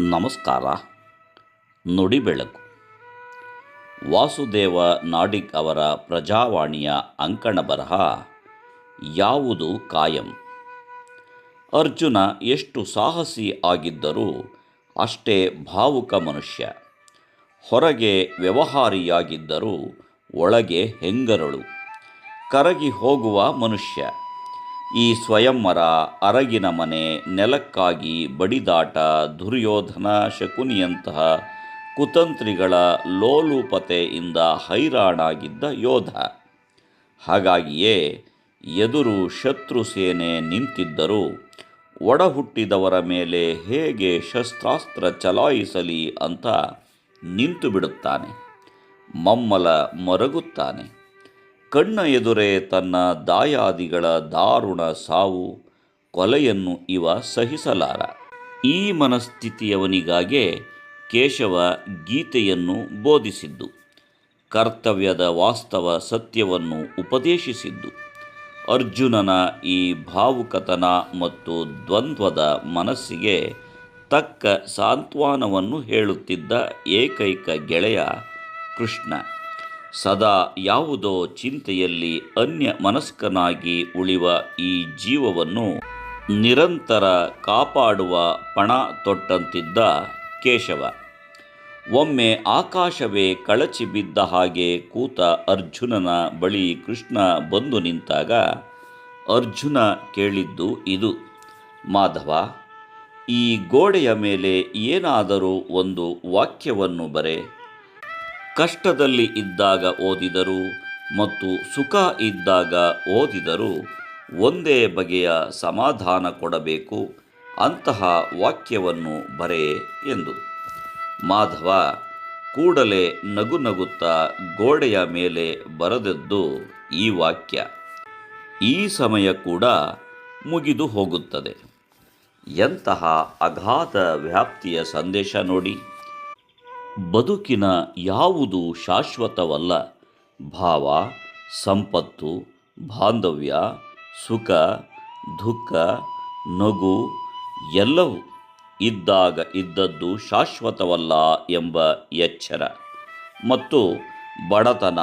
ನಮಸ್ಕಾರ. ನುಡಿ ಬೆಳಕು. ವಾಸುದೇವ ನಾಡಿಗ್ ಅವರ ಪ್ರಜಾವಾಣಿಯ ಅಂಕಣ ಬರಹ ಯಾವುದು ಕಾಯಂ? ಅರ್ಜುನ ಎಷ್ಟು ಸಾಹಸಿ ಆಗಿದ್ದರೂ ಅಷ್ಟೇ ಭಾವುಕ ಮನುಷ್ಯ. ಹೊರಗೆ ವ್ಯವಹಾರಿಯಾಗಿದ್ದರೂ ಒಳಗೆ ಹೆಂಗರಳು. ಕರಗಿ ಹೋಗುವ ಮನುಷ್ಯ. ಈ ಸ್ವಯಂವರ ಅರಗಿನ ಮನೆ ನೆಲಕ್ಕಾಗಿ ಬಡಿದಾಟ ದುರ್ಯೋಧನ ಶಕುನಿಯಂತಹ ಕುತಂತ್ರಿಗಳ ಲೋಲುಪತೆಯಿಂದ ಹೈರಾಣಾಗಿದ್ದ ಯೋಧ. ಹಾಗಾಗಿಯೇ ಎದುರು ಶತ್ರು ಸೇನೆ ನಿಂತಿದ್ದರೂ ಒಡಹುಟ್ಟಿದವರ ಮೇಲೆ ಹೇಗೆ ಶಸ್ತ್ರಾಸ್ತ್ರ ಚಲಾಯಿಸಲಿ ಅಂತ ನಿಂತು ಬಿಡುತ್ತಾನೆ ಮಮ್ಮಲ ಮರಗುತ್ತಾನೆ. ಕಣ್ಣ ಎದುರೇ ತನ್ನ ದಾಯಾದಿಗಳ ದಾರುಣ ಸಾವು ಕೊಲೆಯನ್ನು ಇವ ಸಹಿಸಲಾರ. ಈ ಮನಸ್ಥಿತಿಯವನಿಗಾಗೆ ಕೇಶವ ಗೀತೆಯನ್ನು ಬೋಧಿಸಿದ್ದು, ಕರ್ತವ್ಯದ ವಾಸ್ತವ ಸತ್ಯವನ್ನು ಉಪದೇಶಿಸಿದ್ದು. ಅರ್ಜುನನ ಈ ಭಾವುಕತನ ಮತ್ತು ದ್ವಂದ್ವದ ಮನಸ್ಸಿಗೆ ತಕ್ಕ ಸಾಂತ್ವನವನ್ನು ಹೇಳುತ್ತಿದ್ದ ಏಕೈಕ ಗೆಳೆಯ ಕೃಷ್ಣ. ಸದಾ ಯಾವುದೋ ಚಿಂತೆಯಲ್ಲಿ ಅನ್ಯ ಮನಸ್ಕನಾಗಿ ಉಳಿವ ಈ ಜೀವವನ್ನು ನಿರಂತರ ಕಾಪಾಡುವ ಪಣ ತೊಟ್ಟಂತಿದ್ದ ಕೇಶವ. ಒಮ್ಮೆ ಆಕಾಶವೇ ಕಳಚಿ ಬಿದ್ದ ಹಾಗೆ ಕೂತ ಅರ್ಜುನನ ಬಳಿ ಕೃಷ್ಣ ಬಂದು ನಿಂತಾಗ, ಅರ್ಜುನ ಕೇಳಿದ್ದು ಇದು, ಮಾಧವ, ಈ ಗೋಡೆಯ ಮೇಲೆ ಏನಾದರೂ ಒಂದು ವಾಕ್ಯವನ್ನು ಬರೆ. ಕಷ್ಟದಲ್ಲಿ ಇದ್ದಾಗ ಓದಿದರು ಮತ್ತು ಸುಖ ಇದ್ದಾಗ ಓದಿದರು. ಒಂದೇ ಬಗೆಯ ಸಮಾಧಾನ ಕೊಡಬೇಕು, ಅಂತಹ ವಾಕ್ಯವನ್ನು ಬರೆ ಎಂದು. ಮಾಧವ ಕೂಡಲೇ ನಗು ನಗುತ್ತಾ ಗೋಡೆಯ ಮೇಲೆ ಬರೆದದ್ದು ಈ ವಾಕ್ಯ. ಈ ಸಮಯ ಕೂಡ ಮುಗಿದು ಹೋಗುತ್ತದೆ. ಎಂತಹ ಅಗಾಧ ವ್ಯಾಪ್ತಿಯ ಸಂದೇಶ ನೋಡಿ. ಬದುಕಿನ ಯಾವುದು ಶಾಶ್ವತವಲ್ಲ? ಭಾವ, ಸಂಪತ್ತು, ಬಾಂಧವ್ಯ, ಸುಖ, ದುಃಖ, ನಗು ಎಲ್ಲವೂ ಇದ್ದಾಗ ಇದ್ದದ್ದು ಶಾಶ್ವತವಲ್ಲ ಎಂಬ ಎಚ್ಚರ. ಮತ್ತು ಬಡತನ,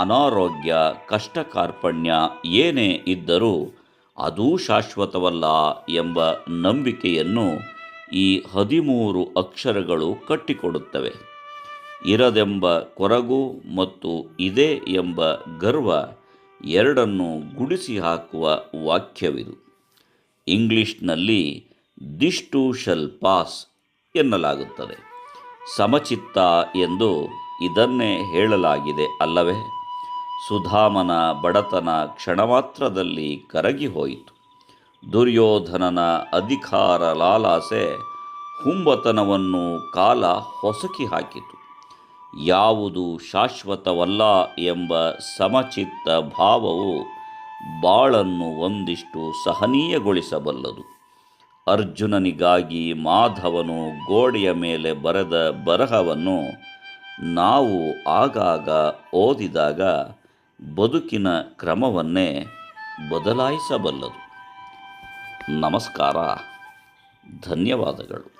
ಅನಾರೋಗ್ಯ ಕಷ್ಟ ಕಾರ್ಪಣ್ಯ ಏನೇ ಇದ್ದರೂ ಅದೂ ಶಾಶ್ವತವಲ್ಲ ಎಂಬ ನಂಬಿಕೆಯನ್ನು ಈ ಹದಿಮೂರು ಅಕ್ಷರಗಳು ಕಟ್ಟಿಕೊಡುತ್ತವೆ. ಇರದೆಂಬ ಕೊರಗು ಮತ್ತು ಇದೆ ಎಂಬ ಗರ್ವ ಎರಡನ್ನು ಗುಡಿಸಿ ಹಾಕುವ ವಾಕ್ಯವಿದು. ಇಂಗ್ಲಿಷ್ನಲ್ಲಿ ದಿಷ್ಟು ಶಲ್ ಪಾಸ್ ಎನ್ನಲಾಗುತ್ತದೆ. ಸಮಚಿತ್ತ ಎಂದು ಇದನ್ನೇ ಹೇಳಲಾಗಿದೆ ಅಲ್ಲವೇ? ಸುಧಾಮನ ಬಡತನ ಕ್ಷಣಮಾತ್ರದಲ್ಲಿ ಕರಗಿ ಹೋಯಿತು. ದುರ್ಯೋಧನನ ಅಧಿಕಾರ ಲಾಲಾಸೆ, ಹುಂಬತನವನ್ನು ಕಾಲ ಹೊಸಕಿ ಹಾಕಿತು. ಯಾವುದು ಶಾಶ್ವತವಲ್ಲ ಎಂಬ ಸಮಚಿತ್ತ ಭಾವವು ಬಾಳನ್ನು ಒಂದಿಷ್ಟು ಸಹನೀಯಗೊಳಿಸಬಲ್ಲದು. ಅರ್ಜುನನಿಗಾಗಿ ಮಾಧವನು ಗೋಡೆಯ ಮೇಲೆ ಬರೆದ ಬರಹವನ್ನು ನಾವು ಆಗಾಗ ಓದಿದಾಗ ಬದುಕಿನ ಕ್ರಮವನ್ನೇ ಬದಲಾಯಿಸಬಲ್ಲದು. ನಮಸ್ಕಾರ. ಧನ್ಯವಾದಗಳು.